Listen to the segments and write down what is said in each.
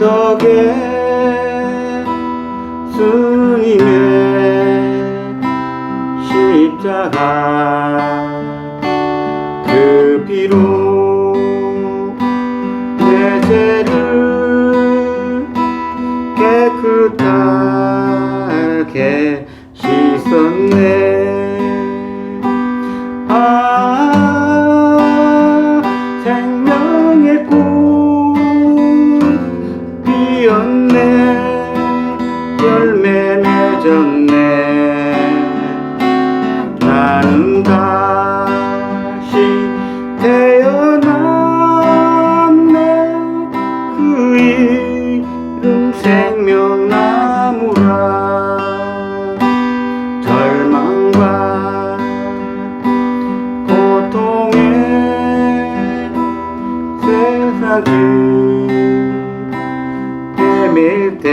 덕에 스님의 십자가 그 피로 내 죄를 맺었네. 나는 다시 태어났네. 그 이름 생명나무라. 절망과 고통의 세상을 헤맬 때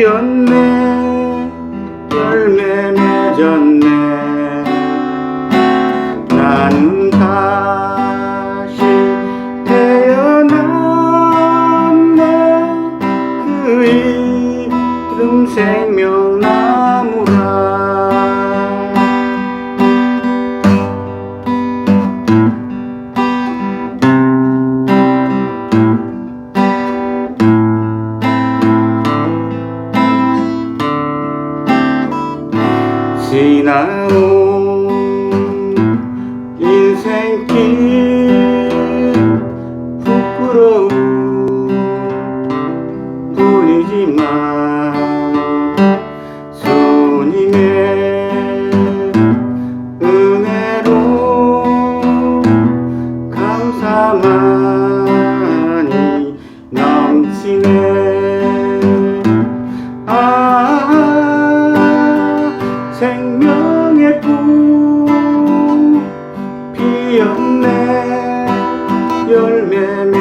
피었네. 열매 맺었네. 나는 다시 태어났네. 그 이름 생명 지나온 인생길 부끄러움 보이지만 손님의 은혜로 감사만이 넘치네. me, me.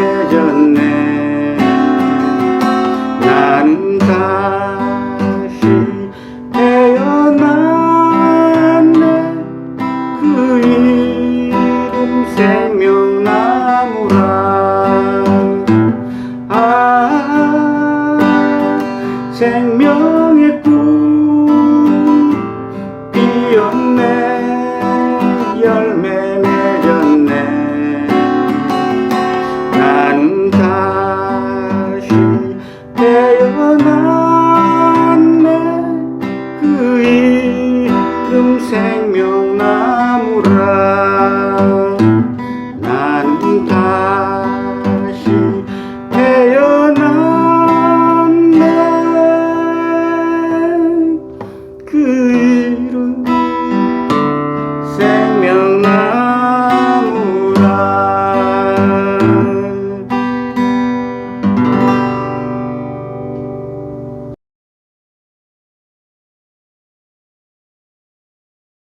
생명나.